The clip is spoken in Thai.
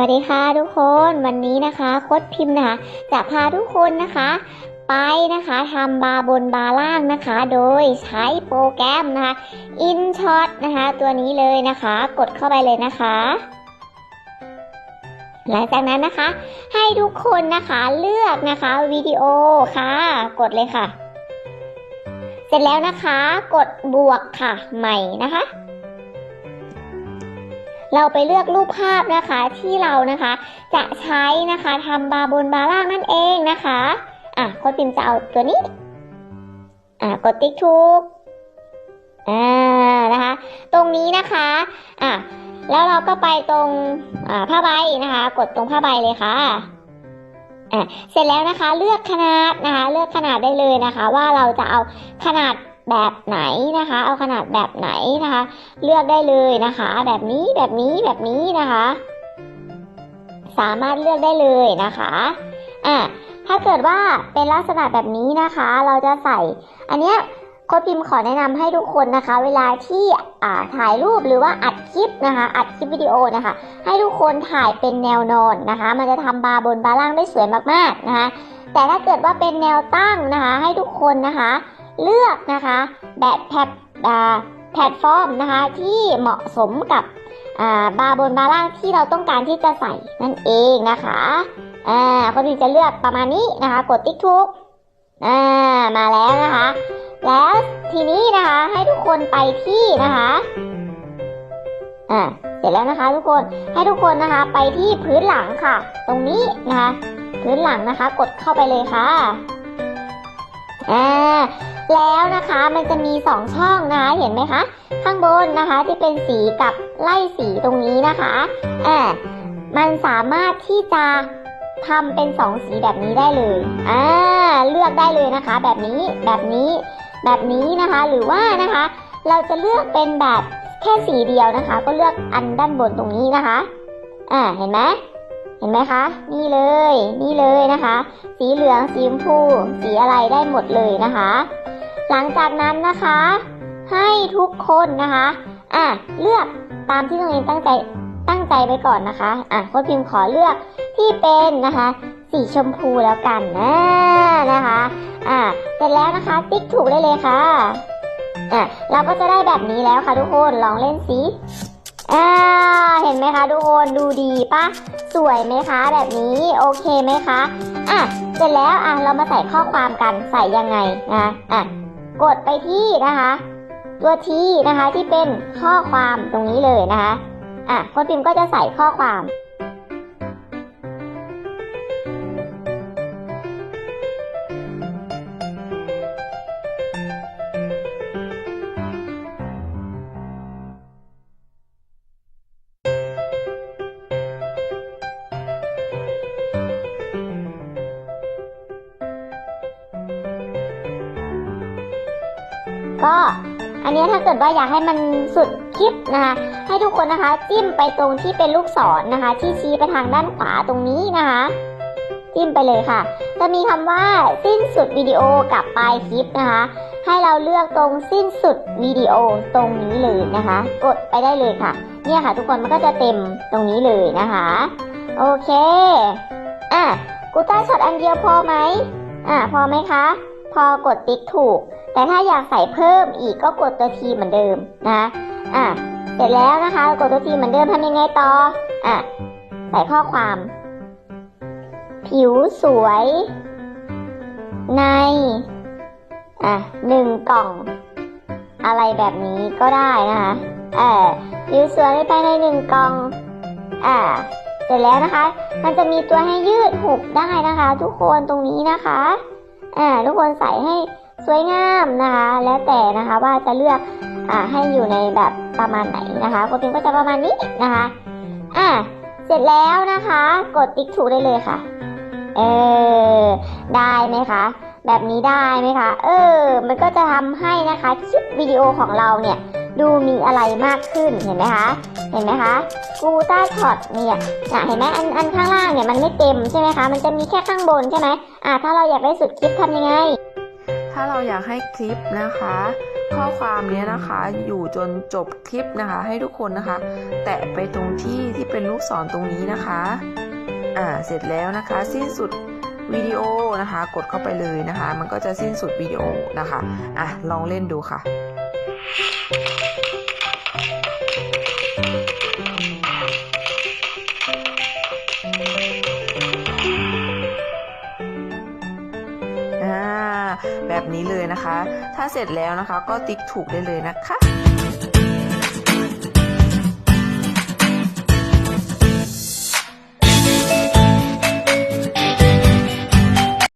วัสดีค่ะทุกคนวันนี้นะคะโค้ดพิมพ์นะคะจะพาทุกคนนะคะ ไปนะคะทำบาร์บนบาร์ล่างนะคะ โดยใช้โปรแกรมนะคะ InShot นะคะ ตัวนี้เลยนะคะ กดเข้าไปเลยนะคะหลังจากนั้นนะคะ ให้ทุกคนนะคะเลือกนะคะวิดีโอค่ะ กดเลยค่ะ เสร็จแล้วนะคะ กดบวกค่ะใหม่นะคะ เราไปเลือกรูปภาพนะคะที่เรานะคะ จะใช้นะคะทำบาร์บนบาร์ล่างนั่นเองนะคะ อะโค้ดพิมจะเอาตัวนี้ อะกดติ๊กถูกอ่านะคะ ตรงนี้นะคะอะแล้วเราก็ไปตรงอ่าผ้าใบนะคะ กดตรงผ้าใบเลยค่ะอะเสร็จแล้วนะคะเลือกขนาดนะคะ เลือกขนาดได้เลยนะคะ ว่าเราจะเอาขนาด แบบไหนนะคะ เอาขนาดแบบไหนนะคะ เลือกได้เลยนะคะ แบบนี้แบบนี้แบบนี้นะคะ สามารถเลือกได้เลยนะคะอะถ้าเกิดว่าเป็นลักษณะแบบนี้นะคะ เราจะใส่ อันเนี้ยโค้ดพิมพ์ขอแนะนำให้ทุกคนนะคะ เวลาที่อ่าถ่ายรูปหรือว่าอัดคลิปนะคะ อัดคลิปวิดีโอนะคะ ให้ทุกคนถ่ายเป็นแนวนอนนะคะ มันจะทำบาร์บนบาร์ล่างได้สวยมากๆนะคะ แต่ถ้าเกิดว่าเป็นแนวตั้งนะคะ ให้ทุกคนนะคะ เลือกนะคะแบบแพลแพลตฟอร์มนะคะที่เหมาะสมกับบาร์บนบาร์ล่างที่เราต้องการที่จะใส่นั่นเองนะคะอ่าคนที่จะเลือกประมาณนี้นะคะ กดติ๊กทุกอ่ามาแล้วนะคะ แล้วทีนี้นะคะให้ทุกคนไปที่นะคะอ่าเสร็จแล้วนะคะ ทุกคนให้ทุกคนนะคะไปที่พื้นหลังค่ะ ตรงนี้นะคะ พื้นหลังนะคะ กดเข้าไปเลยค่ะอ่า แล้วนะคะมันจะมีสองช่องนะคะเห็นไหมคะข้างบนนะคะที่เป็นสีกับไล่สีตรงนี้นะคะอ่ามันสามารถที่จะทำเป็นสองสีแบบนี้ได้เลยอ่าเลือกได้เลยนะคะ แบบนี้แบบนี้แบบนี้นะคะหรือว่านะคะ เราจะเลือกเป็นแบบแค่สีเดียวนะคะ ก็เลือกอันด้านบนตรงนี้นะคะอ่าเห็นไหมเห็นไหมคะ นี่เลย นี่เลยนะคะ สีเหลือง สีชมพู สีอะไรได้หมดเลยนะคะ หลังจากนั้นนะคะ ให้ทุกคนนะคะอะเลือกตามที่ตัวเองตั้งใจตั้งใจไปก่อนนะคะอะโค้ชพิมพ์ขอเลือกที่เป็นนะคะ สีชมพูแล้วกันนะนะคะอะเสร็จแล้วนะคะ ติ๊กถูกได้เลยค่ะอะเราก็จะได้แบบนี้แล้วค่ะทุกคนลองเล่นสิอ่าเห็นไหมคะทุกคนดูดีปะสวยไหมคะ แบบนี้โอเคไหมคะอะเสร็จแล้วอะเรามาใส่ข้อความกันใส่ยังไงนะอะ กดไปที่นะคะ ตัวที่นะคะที่เป็นข้อความตรงนี้เลยนะคะ อะโค้ดพิมพ์ก็จะใส่ข้อความ ก็อันนี้ถ้าเกิดว่าอยากให้มันสุดคลิปนะคะให้ทุกคนนะคะ จิ้มไปตรงที่เป็นลูกศรนะคะ ที่ชี้ไปทางด้านขวาตรงนี้นะคะ จิ้มไปเลยค่ะ จะมีคำว่าสิ้นสุดวิดีโอกับปลายคลิปนะคะ ให้เราเลือกตรงสิ้นสุดวิดีโอตรงนี้เลยนะคะ กดไปได้เลยค่ะ เนี่ยค่ะ ทุกคนมันก็จะเต็มตรงนี้เลยนะคะ โอเคอะกูต้าช็อตอันเดียวพอไหมอะพอไหมคะ พอกดติ๊กถูก แต่ถ้าอยากใส่เพิ่มอีกก็กดตัวทีเหมือนเดิมนะอะเสร็จแล้วนะคะ กดตัวทีเหมือนเดิมทำยังไงต่ออะใส่ข้อความ ผิวสวย ในอะหนึ่งกล่อง อะไรแบบนี้ก็ได้นะคะเออผิวสวยไปในหนึ่งกล่องอ่าเสร็จแล้วนะคะ มันจะมีตัวให้ยืดหุบได้นะคะ ทุกคนตรงนี้นะคะ อ่าทุกคนใส่ให้สวยงามนะคะ แล้วแต่นะคะว่าจะเลือกอ่าให้อยู่ในแบบประมาณไหนนะคะโปรตีนก็จะประมาณนี้นะคะอ่าเสร็จแล้วนะคะ กดติ๊กถูกได้เลยค่ะ เออได้ไหมคะแบบนี้ได้ไหมคะ เออ มันก็จะทำให้นะคะคลิปวิดีโอของเราเนี่ย ดูมีอะไรมากขึ้นเห็นไหมคะ เห็นไหมคะกูต้าช็อตเนี่ยน่ะเห็นไหมอันอันข้างล่างเนี่ยมันไม่เต็มใช่ไหมคะ มันจะมีแค่ข้างบนใช่ไหมอ่าถ้าเราอยากได้สุดคลิปทำยังไง ถ้าเราอยากให้คลิปนะคะ ข้อความเนี้ยนะคะอยู่จนจบคลิปนะคะ ให้ทุกคนนะคะ แตะไปตรงที่ที่เป็นลูกศรตรงนี้นะคะอ่าเสร็จแล้วนะคะ สิ้นสุดวิดีโอนะคะ กดเข้าไปเลยนะคะ มันก็จะสิ้นสุดวิดีโอนะคะอะลองเล่นดูค่ะ นี้เลยนะคะ ถ้าเสร็จแล้วนะคะก็ติ๊กถูกได้เลยนะคะ